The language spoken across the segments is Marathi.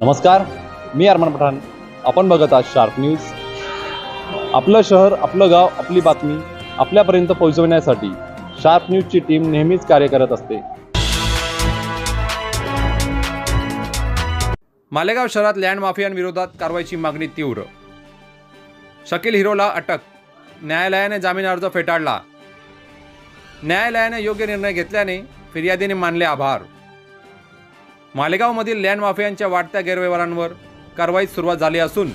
नमस्कार मी अरमान पठाण. आपण बघत आहात शार्प न्यूज आपलं शहर आपलं गाव आपली बातमी आपल्यापर्यंत पोहोचवण्यासाठी शार्प न्यूजची टीम नेहमीच कार्य करत असते. मालेगाव शहरात लँड माफियांविरोधात कारवाईची मागणी तीव्र. शकील हिरोला अटक. न्यायालयाने जामीन अर्ज फेटाळला. न्यायालयाने योग्य निर्णय घेतल्याने फिर्यादीने मानले आभार. मालेगावमधील लँड माफियांच्या वाढत्या गैरव्यवहारांवर कारवाईस सुरुवात झाली असून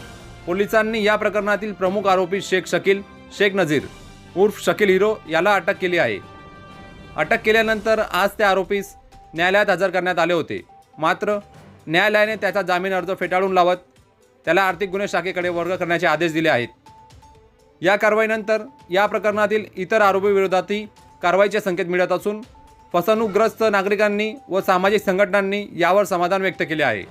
पोलिसांनी या प्रकरणातील प्रमुख आरोपी शेख शकील शेख नझीर उर्फ शकील हिरो याला अटक केली आहे. अटक केल्यानंतर आज त्या आरोपीस न्यायालयात हजर करण्यात आले होते. मात्र न्यायालयाने त्याचा जामीन अर्ज फेटाळून लावत त्याला आर्थिक गुन्हे शाखेकडे वर्ग करण्याचे आदेश दिले आहेत. या कारवाईनंतर या प्रकरणातील इतर आरोपीविरोधातही कारवाईचे संकेत मिळत असून फसवणूकग्रस्त नागरिकांनी व सामाजिक संघटनांनी यावर समाधान व्यक्त केले आहे.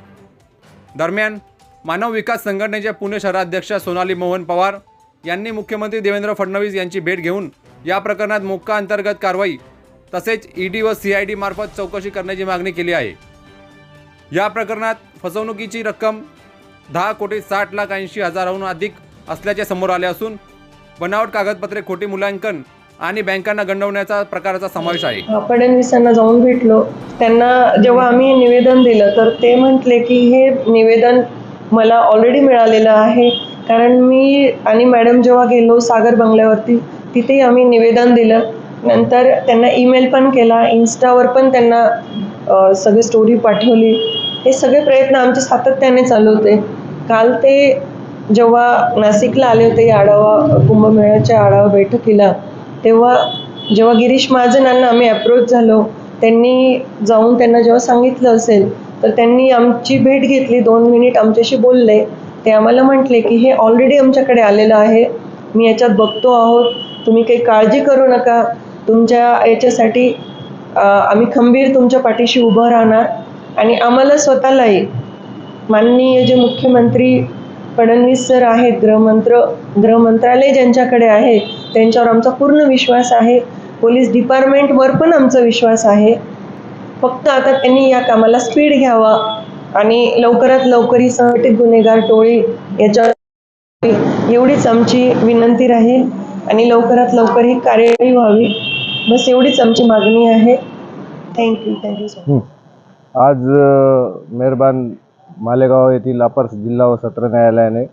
दरम्यान मानव विकास संघटनेच्या पुणे शहराध्यक्ष सोनाली मोहन पवार यांनी मुख्यमंत्री देवेंद्र फडणवीस यांची भेट घेऊन या प्रकरणात मोक्का अंतर्गत कारवाई तसेच ईडी व सी आय डी मार्फत चौकशी करण्याची मागणी केली आहे. या प्रकरणात फसवणुकीची रक्कम दहा कोटी साठ लाख ऐंशी हजाराहून अधिक असल्याचे समोर आले असून बनावट कागदपत्रे खोटी मूल्यांकन आणि बँकांना गंडवण्याचा प्रकाराचा समावेश आहे. फडणवीसांना जाऊन भेटलो. त्यांना जेव्हा आम्ही निवेदन दिलं तर ते म्हटले की हे निवेदन मला ऑलरेडी मिळालेलं आहे. कारण मी आणि मॅडम जेव्हा गेलो सागर बंगल्यावरती तिथेही आम्ही निवेदन दिलं. नंतर त्यांना ईमेल पण केला. इन्स्टावर पण त्यांना सगळी स्टोरी पाठवली. हे सगळे प्रयत्न आमचे सातत्याने चालू होते. काल ते जेव्हा नाशिकला आले होते आढावा कुंभमेळ्याच्या आढावा बैठकीला तेव्हा जेव्हा गिरीश महाजनांना आम्ही अप्रोच झालो त्यांनी जाऊन त्यांना जेव्हा सांगितलं असेल तर त्यांनी आमची भेट घेतली. दोन मिनिट आमच्याशी बोलले. ते आम्हाला म्हटले की हे ऑलरेडी आमच्याकडे आलेलं आहे. मी याच्यात बघतो आहोत. तुम्ही काही काळजी करू नका. तुमच्या याच्यासाठी आम्ही खंबीर तुमच्या पाठीशी उभं राहणार आणि आम्हाला स्वतःलाही माननीय जे मुख्यमंत्री फडणवीस सर आहेत गृहमंत्र गृहमंत्रालय ज्यांच्याकडे आहे त्यांच्यावर आमचा पूर्ण विश्वास आहे. पोलीस डिपार्टमेंटवर पण आमचा विश्वास आहे. फक्त आता त्यांनी या कामाला स्पीड घ्यावा आणि लवकरात लवकर ही संघटित गुन्हेगार टोळी याच्यावर एवढीच आमची विनंती राहील आणि लवकरात लवकर ही कार्यवाही व्हावी. बस एवढीच आमची मागणी आहे. थँक्यू थँक्यू सर आज मेहरबान मालेगाव येथील अपर जिल्हा व सत्र न्यायालयाने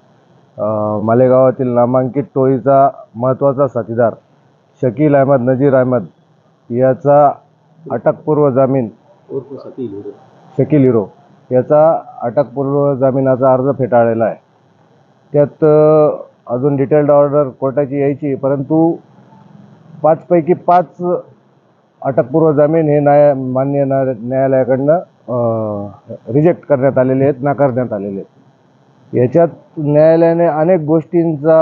मालेगावातील नामांकित टोळीचा महत्त्वाचा साथीदार शकील अहमद नजीर अहमद याचा अटकपूर्व जामीन शकील हिरो याचा अटकपूर्व जामिनाचा अर्ज फेटाळलेला आहे. त्यात अजून डिटेल्ड ऑर्डर कोर्टाची यायची परंतु पाचपैकी पाच अटकपूर्व जामीन हे न्याय मान्य न्यायालयाकडनं रिजेक्ट करण्यात आलेले आहेत नाकारण्यात आलेले आहेत. याच्यात न्यायालयाने अनेक गोष्टींचा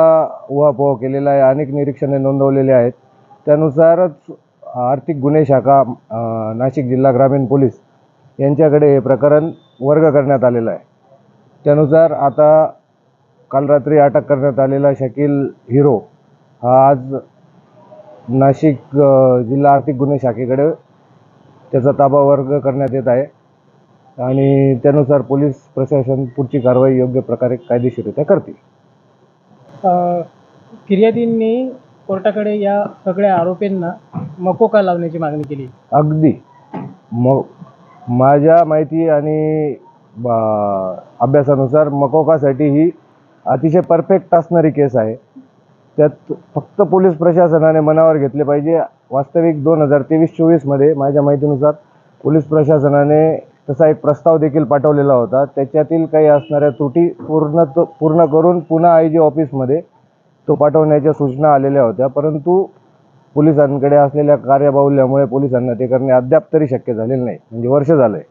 उहापोह केलेला आहे अनेक निरीक्षणे नोंदवलेली आहेत. त्यानुसारच आर्थिक गुन्हे शाखा नाशिक जिल्हा ग्रामीण पोलीस यांच्याकडे हे प्रकरण वर्ग करण्यात आलेलं आहे. त्यानुसार आता काल रात्री अटक करण्यात आलेला शकील हिरो हा आज नाशिक जिल्हा आर्थिक गुन्हे शाखेकडे त्याचा ताबा वर्ग करण्यात येत आहे. आणि त्यानुसार पोलीस प्रशासन पुढची कारवाई योग्य प्रकारे कायदेशीररित्या करतील. फिर्यादींनी कोर्टाकडे या सगळ्या आरोपींना मकोका लावण्याची मागणी केली? अगदी. म माझ्या माहिती आणि बा- अभ्यासानुसार मकोकासाठी ही अतिशय परफेक्ट असणारी केस आहे. त्यात फक्त पोलीस प्रशासनाने मनावर घेतले पाहिजे. वास्तविक दोन हजार तेवीस चोवीसमध्ये माझ्या माहितीनुसार पोलीस प्रशासनाने तसा एक प्रस्ताव देखील पाठवलेला होता. त्याच्यातील काही असणाऱ्या त्रुटी पूर्ण पूर्ण करून पुन्हा आय जी ऑफिसमध्ये तो पाठवण्याच्या सूचना आलेल्या होत्या. परंतु पोलिसांकडे असलेल्या कार्यबाहुल्यामुळे पोलिसांना ते करणे अद्याप तरी शक्य झालेलं नाही. म्हणजे वर्ष झालं आहे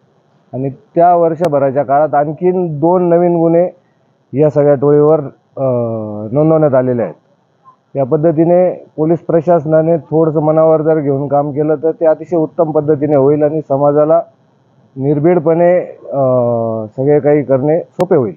आणि त्या वर्षभराच्या काळात आणखीन दोन नवीन गुन्हे या सगळ्या टोळीवर नोंदवण्यात आलेले आहेत. या पद्धतीने पोलीस प्रशासनाने थोडंसं मनावर जर घेऊन काम केलं तर ते अतिशय उत्तम पद्धतीने होईल आणि समाजाला निर्भीडपणे सगळे काही करणे सोपे होईल.